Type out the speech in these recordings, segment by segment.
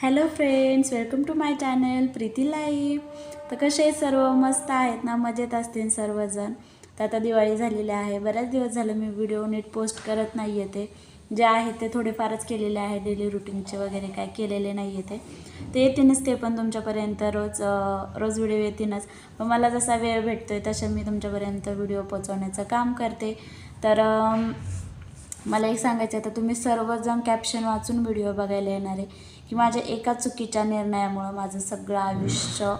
Hello friends welcome to my channel Preeti life तर कसे सर्व? मस्त आहेत ना? मजेत असतील सर्वजण. तर आता दिवाळी झालेली आहे. बऱ्याच दिवस झालं मी व्हिडिओ नीट पोस्ट करत नाही आहे ते. जे आहे ते थोडेफारच केलेले आहे. डेली रुटीनचे वगैरे काय केलेले नाही आहे ते. ते येतीलच ते पण तुमच्यापर्यंत. रोज रोज व्हिडिओ येतीलच पण मला जसा वेळ भेटतो आहे तसं मी तुमच्यापर्यंत व्हिडिओ पोचवण्याचं काम करते. तर मला एक सांगायचं आहे. तर तुम्ही सर्वजण कॅप्शन वाचून व्हिडिओ बघायला येणार आहे. की माझ्या एका चुकीच्या निर्णयामुळं माझं सगळं आयुष्य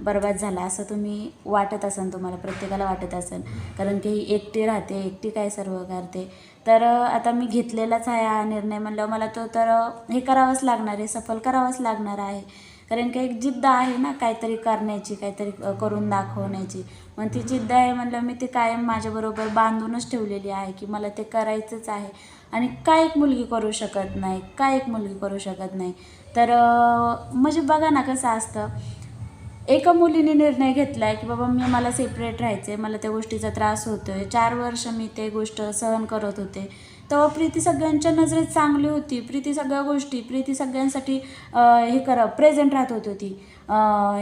बरबाद झालं. असं तुम्ही वाटत असाल तुम्हाला प्रत्येकाला वाटत असेल. कारण की ही एकटी राहते एकटी काय सर्व करते. तर आता मी घेतलेलाच आहे हा निर्णय म्हणल्यावर मला तो तर हे करावंच लागणार आहे सफल करावंच लागणार आहे. कारण की एक जिद्द आहे ना काहीतरी करण्याची काहीतरी करून दाखवण्याची. मग ती जिद्द आहे म्हणलं मी ती कायम माझ्याबरोबर बांधूनच ठेवलेली आहे की मला ते करायचंच आहे. आणि काय एक मुलगी करू शकत नाही काय एक मुलगी करू शकत नाही. तर म्हणजे बघा ना कसं असतं. एका मुलीने निर्णय घेतला आहे की बाबा मी मला सेपरेट राहायचं आहे मला त्या गोष्टीचा त्रास होतो आहे चार वर्ष मी ते गोष्ट सहन करत होते. तेव्हा प्रीती सगळ्यांच्या नजरेत चांगली होती. प्रीती सगळ्या गोष्टी प्रीती सगळ्यांसाठी हे करा प्रेझेंट राहत होती ती.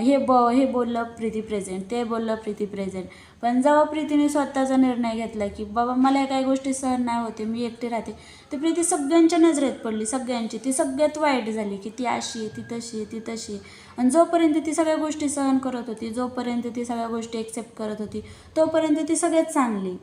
हे ब हे बोललं प्रीती प्रेझेंट ते बोललं प्रीती प्रेझेंट पण जेव्हा प्रीतीने स्वतःचा निर्णय घेतला की बाबा मला काही गोष्टी सहन नाही होते मी एकटी राहते. तर प्रीती सगळ्यांच्या नजरेत पडली सगळ्यांची. ती सगळ्यात वाईट झाली की ती अशी आहे ती तशी आहे ती तशी आहे. आणि जोपर्यंत ती सगळ्या गोष्टी सहन करत होती जोपर्यंत ती सगळ्या गोष्टी एक्सेप्ट करत होती तोपर्यंत ती सगळ्यात चांगली.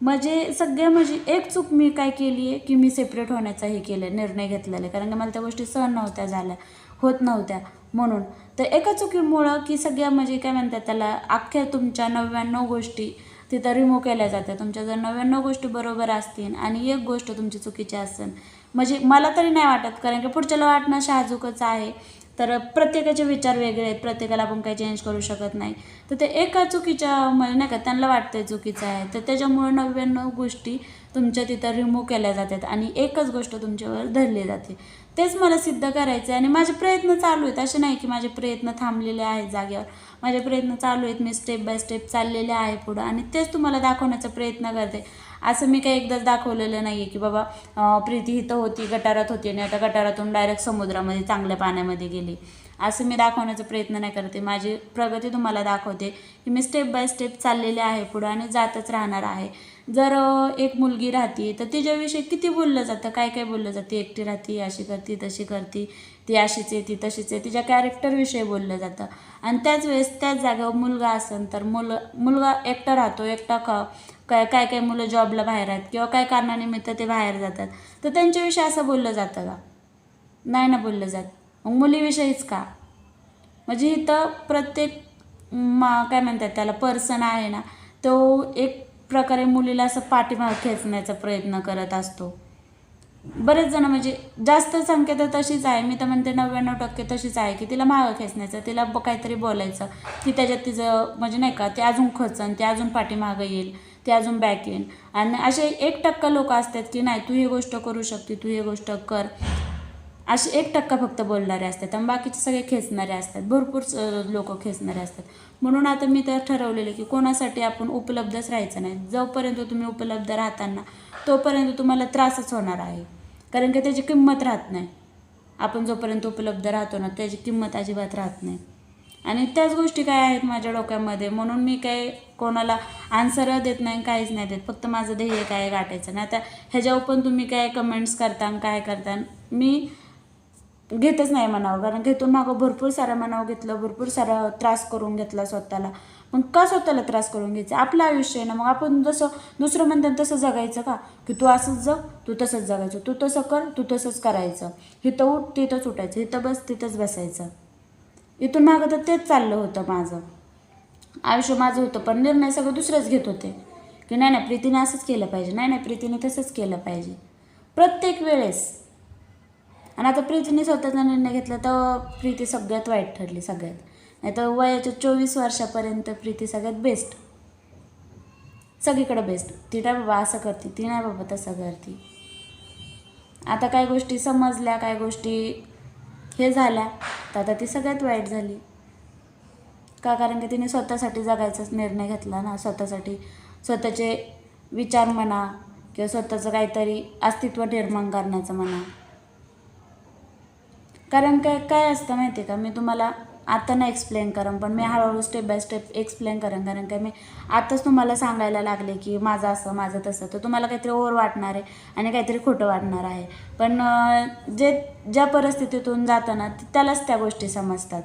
म्हणजे सगळ्या म्हणजे एक चूक मी काय केली आहे की मी सेपरेट होण्याचा हे केलं निर्णय घेतलेला आहे. कारण की मला त्या गोष्टी सहन नव्हत्या झाल्या होत नव्हत्या म्हणून. तर एका चुकीमुळं की सगळ्या म्हणजे काय म्हणतात त्याला अख्ख्या तुमच्या नव्याण्णव गोष्टी तिथं रिमूव्ह केल्या जातात. तुमच्या जर नव्याण्णव गोष्टी बरोबर असतील आणि एक गोष्ट तुमची चुकीची असेल म्हणजे मला तरी नाही वाटत. कारण की पुढच्याला वाटणं शहाजूकच आहे. तर प्रत्येकाचे विचार वेगळे आहेत प्रत्येकाला आपण काही चेंज करू शकत नाही. तर ते एका चुकीच्या म्हणजे नाही का त्यांना वाटतंय चुकीचं आहे. तर त्याच्यामुळे नव्याण्णव गोष्टी तुमच्या तिथं रिमूव्ह केल्या जातात आणि एकच गोष्ट तुमच्यावर धरली जाते. तेच मला सिद्ध करायचं आहे आणि माझे प्रयत्न चालू आहेत. असे नाही की माझे प्रयत्न थांबलेले आहेत जागेवर. माझे प्रयत्न चालू आहेत. मी स्टेप बाय स्टेप चाललेले आहे पुढं आणि तेच तुम्हाला दाखवण्याचा प्रयत्न करते. असं मी काही एकदाच दाखवलेलं नाही आहे की बाबा प्रीती इथं होती गटारात होती आणि आता गटारातून डायरेक्ट समुद्रामध्ये चांगल्या पाण्यामध्ये गेली. असं मी दाखवण्याचा प्रयत्न नाही करते माझी प्रगती तुम्हाला दाखवते की मी स्टेप बाय स्टेप चाललेले आहे पुढं आणि जातच राहणार आहे. जर एक मुलगी राहते तर तिच्याविषयी किती बोललं जातं काय काय बोललं जाते एकटी राहते अशी करते तशी करते. ती अशीच आहे ती तशीच आहे. तिच्या कॅरेक्टरविषयी बोललं जातं. आणि त्याच वेळेस त्याच जागेवर मुलगा असेल तर मुलं मुलगा एकटा राहतो एकटा ख काय काय काय मुलं जॉबला बाहेर आहेत किंवा काय कारणानिमित्त ते बाहेर जातात. तर त्यांच्याविषयी असं बोललं जातं का? नाही ना बोललं जात. मग मुलीविषयीच का? म्हणजे इथं प्रत्येक मा काय म्हणतात त्याला पर्सन आहे ना तो एक प्रकारे मुलीला असं पाठीमाग खेचण्याचा प्रयत्न करत असतो. बरेच जण म्हणजे जास्त संख्या तर तशीच आहे. मी तर म्हणते नव्याण्णव टक्के तशीच आहे की तिला मागं खेचण्याचं तिला ब- काहीतरी बोलायचं की त्याच्यात तिचं म्हणजे नाही का ते अजून खचन ते अजून पाठीमागं येईल ते अजून बॅक येईल. आणि असे एक टक्का लोक असतात की नाही तू ही गोष्ट करू शकते तू ही गोष्ट कर. असे एक टक्का फक्त बोलणारे असतात आणि बाकीचे सगळे खेचणारे असतात. भरपूर लोक खेचणारे असतात. म्हणून आता मी तर ठरवलेलं की कोणासाठी आपण उपलब्धच राहायचं नाही. जोपर्यंत तुम्ही उपलब्ध राहताना तोपर्यंत तुम्हाला त्रासच होणार आहे. कारण की त्याची किंमत राहत नाही. आपण जोपर्यंत उपलब्ध राहतो ना त्याची किंमत अजिबात राहत नाही. आणि त्याच गोष्टी काय आहेत माझ्या डोक्यामध्ये? म्हणून मी काय कोणाला आन्सर देत नाही काहीच नाही देत. फक्त माझं ध्येय काय गाठायचं. नाही आता ह्याच्यावर पण तुम्ही काय कमेंट्स करता आणि काय करता? मी घेतच नाही म्हणावं कारण घेतून मागं भरपूर सारा म्हणावं घेतलं भरपूर सारा त्रास करून घेतला स्वतःला. मग का स्वतःला त्रास करून घ्यायचा? आपलं आयुष्य आहे ना मग आपण जसं दुसरं म्हणतात तसं जगायचं का? की तू असंच जग तू तसंच जगायचं. तू तसं कर तू तसंच करायचं. इथं उठ तिथंच उठायचं. इथं बस तिथंच बसायचं. इथून मागं तर तेच चाललं होतं माझं. आयुष्य माझं होतं पण निर्णय सगळं दुसरंच घेत होते. की नाही नाही प्रीतीने असंच केलं पाहिजे. नाही नाही प्रीतीने तसंच केलं पाहिजे. प्रत्येक वेळेस आणि आता प्रीतीने स्वतःचा निर्णय घेतला तर प्रीती सगळ्यात वाईट ठरली सगळ्यात. नाही तर वयाच्या चोवीस वर्षापर्यंत प्रीती सगळ्यात बेस्ट सगळीकडे बेस्ट ती नाही बाबा असं करते ती नाही बाबा तसं करते. आता काय गोष्टी समजल्या काय गोष्टी हे झाल्या तर आता ती सगळ्यात वाईट झाली. का? कारण की तिने स्वतःसाठी जगायचाच निर्णय घेतला ना स्वतःसाठी स्वतःचे विचार म्हणा किंवा स्वतःचं काहीतरी अस्तित्व निर्माण करण्याचं म्हणा. कारण काय काय असतं माहिती आहे का? मी तुम्हाला आता नाही एक्सप्लेन करन पण मी हळूहळू स्टेप बाय स्टेप एक्सप्लेन करेन कारण काय मी आताच तुम्हाला सांगायला लागले की माझं असं माझं तसं. तर तुम्हाला काहीतरी ओव्हर वाटणार आहे आणि काहीतरी खोटं वाटणार आहे. पण जे ज्या परिस्थितीतून जाताना त्यालाच त्या गोष्टी समजतात.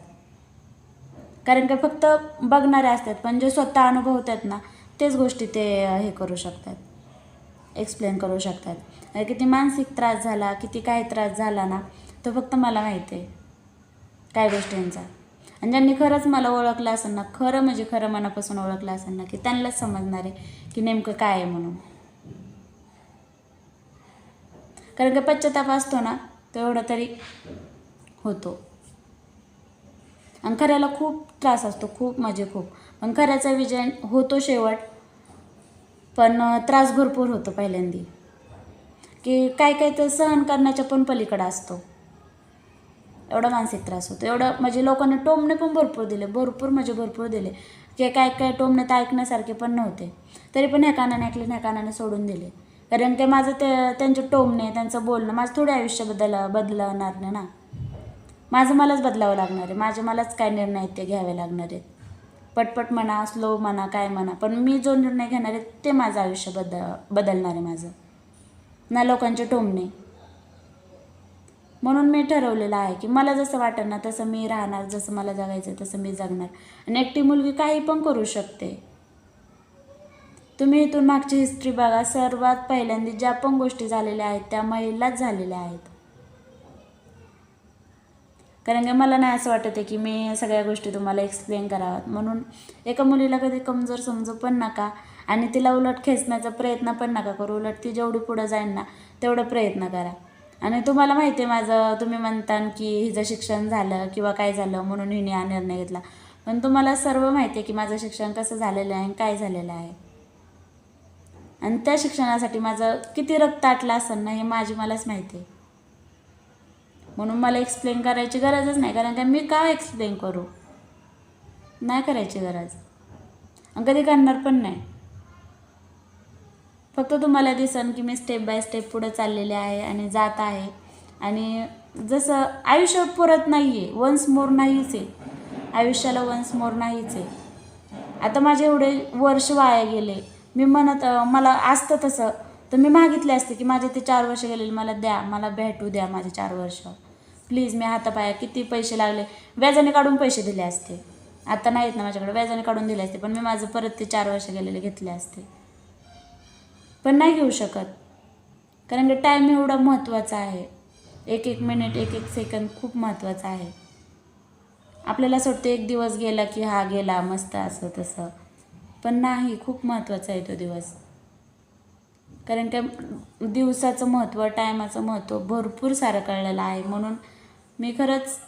कारण काय फक्त बघणारे असतात पण जे स्वतः अनुभवतात ना तेच गोष्टी ते हे करू शकतात. एक्सप्लेन करू शकतात. म्हणजे किती मानसिक त्रास झाला किती काय त्रास झाला ना तो फक्त मला माहिती आहे काय गोष्टींचा आणि ज्यांनी खरंच मला ओळखलं असेल ना खरं म्हणजे खरं मनापासून ओळखलं असेल ना की त्यांनाच समजणार आहे की नेमकं काय आहे म्हणून. कारण का पश्चाताप असतो ना तो एवढा तरी होतो. आणि खऱ्याला खूप त्रास असतो खूप म्हणजे खूप. पण खऱ्याचा विजय होतो शेवट पण त्रास भरपूर होतो पहिल्यांदी. की काय काय तर सहन करण्याच्या पण पलीकडं असतो. एवढा मानसिक त्रास होतो. एवढं म्हणजे लोकांनी टोमणे पण भरपूर दिले भरपूर म्हणजे भरपूर दिले. की काय काय टोमणे तर ऐकण्यासारखे पण नव्हते. तरी पण ह्या कानाने ऐकले ह्या कानाने सोडून दिले. कारण ते माझं ते त्यांचे टोमणे त्यांचं बोलणं माझं थोडे आयुष्य बदल बदलवणार नाही ना. माझं मलाच बदलावं लागणार आहे. माझे मलाच काय निर्णय आहेत ते घ्यावे लागणार आहेत. पटपट म्हणा स्लो म्हणा काय म्हणा पण मी जो निर्णय घेणार आहे ते माझं आयुष्य बद बदलणार आहे माझं. ना लोकांचे टोमणे. म्हणून मी ठरवलेलं आहे की मला जसं वाटेल ना तसं मी राहणार जसं मला जगायचं आहे तसं मी जगणार. आणि एकटी मुलगी काही पण करू शकते. तुम्ही इथून मागची हिस्ट्री बघा सर्वात पहिल्यांदा ज्या पण गोष्टी झालेल्या आहेत त्या महिलाच झालेल्या आहेत. कारण की मला नाही असं वाटत आहे की मी सगळ्या गोष्टी तुम्हाला एक्सप्लेन कराव्यात. म्हणून एका मुलीला कधी कमजोर समजू पण नका आणि तिला उलट खेचण्याचा प्रयत्न पण नका करू. उलट ती जेवढी पुढं जाईल ना तेवढं प्रयत्न करा. आणि तुम्हाला माहिती आहे माझं तुम्ही म्हणता की हिचं शिक्षण झालं किंवा काय झालं म्हणून हिने हा निर्णय घेतला. पण तुम्हाला सर्व माहिती आहे की माझं शिक्षण कसं झालेलं आहे आणि काय झालेलं आहे. आणि त्या शिक्षणासाठी माझं किती रक्त आटलं असेल ना हे माझी मलाच माहिती आहे. म्हणून मला एक्सप्लेन करायची गरजच नाही कारण का मी का एक्सप्लेन करू? नाही करायची गरज. आणि कधी करणार पण नाही. फक्त तुम्हाला दिसन की मी स्टेप बाय स्टेप पुढं चाललेले आहे आणि जात आहे. आणि जसं आयुष्य पुरत नाही आहे वन्स मोर नाहीच आहे. आयुष्याला वन्स मोर नाहीच आहे. आता माझे एवढे वर्ष वाया गेले. मी म्हणत मला असतं तसं. तर मी मागितले असते की माझे ते चार वर्ष गेलेले मला द्या मला भेटू द्या माझे चार वर्ष. प्लीज मी हातापाया किती पैसे लागले. व्याजाने काढून पैसे दिले असते. आता नाहीत ना माझ्याकडे व्याजाने काढून दिले असते पण मी माझं परत ते चार वर्ष गेलेले घेतले असते. पण नाही घेऊ शकत. कारण की टाईम एवढा महत्त्वाचा आहे. एक एक मिनिट एक एक सेकंद खूप महत्त्वाचा आहे. आपल्याला असं वाटतं एक दिवस गेला की हा गेला मस्त असं तसं. पण नाही खूप महत्त्वाचा आहे तो दिवस. कारण का दिवसाचं महत्त्व टायमाचं महत्त्व भरपूर सारं कळलेलं आहे. म्हणून मी खरंच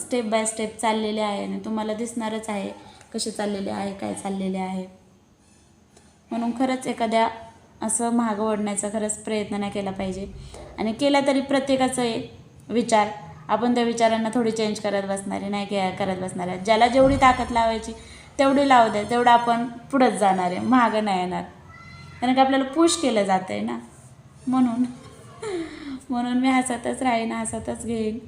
स्टेप बाय स्टेप चाललेले आहे आणि तुम्हाला दिसणारच आहे कसे चाललेले आहे काय चाललेले आहे. म्हणून खरंच एखाद्या असं महाग ओढण्याचा खरंच प्रयत्न नाही केला पाहिजे. आणि केला तरी प्रत्येकाचं आहे विचार. आपण त्या विचारांना थोडी चेंज करत बसणार आहे नाही के करत बसणार. आहे ज्याला जेवढी ताकद लावायची तेवढी लावू द्या तेवढं आपण पुढंच जाणार आहे महाग नाही येणार. कारण की आपल्याला पुश केलं जातं आहे ना. म्हणून म्हणून मी हसतच राहीन हसतच घेईन.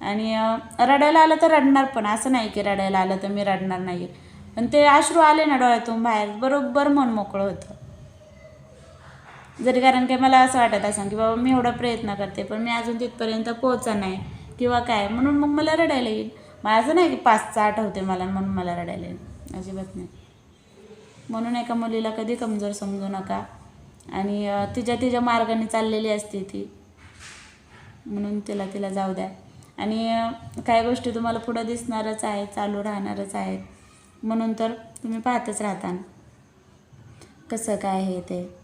आणि रडायला आलं तर रडणार पण. असं नाही की रडायला आलं तर मी रडणार नाही पण ते अश्रू आले ना डोळ्यातून बाहेर बरोबर मन मोकळं होतं. जरी कारण की मला असं वाटत असं की बाबा मी एवढा प्रयत्न करते पण मी अजून तिथपर्यंत पोहोचा नाही किंवा काय. म्हणून मग मला रडायला येईल. मला असं नाही की पाचचा आठवते मला म्हणून मला रडायला येईल. अजिबात नाही. म्हणून एका मुलीला कधी कमजोर समजू नका. आणि तिच्या तिच्या मार्गाने चाललेली असते ती. म्हणून तिला तिला जाऊ द्या. आणि काही गोष्टी तुम्हाला पुढं दिसणारच आहेत चालू राहणारच आहेत. म्हणून तर तुम्ही पाहतच राहता कसं काय हे ते.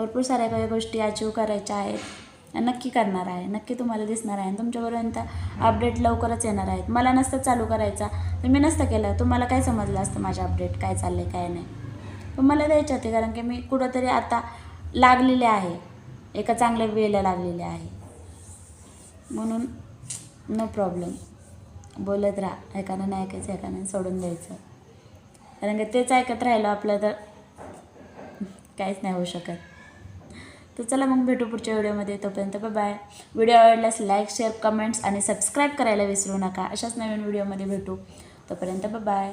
भरपूर साऱ्या काही गोष्टी अचीव करायच्या आहेत. नक्की करणार आहे. नक्की तुम्हाला दिसणार आहे. आणि तुमच्यापर्यंत अपडेट लवकरच येणार आहेत. मला नसतं चालू करायचा. तर मी नसतं केलं. तुम्हाला काय समजलं असतं माझ्या अपडेट काय चाललं आहे काय नाही? पण मला द्यायचे होते. कारण की मी कुठंतरी आता लागलेले आहे. एका चांगल्या वेळेला लागलेले आहे. म्हणून नो प्रॉब्लेम बोलत राहा. एकानं नाही ऐकायचं एकानं सोडून द्यायचं. कारण की तेच ऐकत राहिलं आपलं तर काहीच नाही होऊ शकत. तर चला मग भेटू पुढच्या व्हिडिओमध्ये. तोपर्यंत बाय व्हिडिओ आवडल्यास लाईक शेअर कमेंट्स आणि सबस्क्राईब करायला विसरू नका. अशाच नवीन व्हिडिओमध्ये भेटू. तोपर्यंत बाय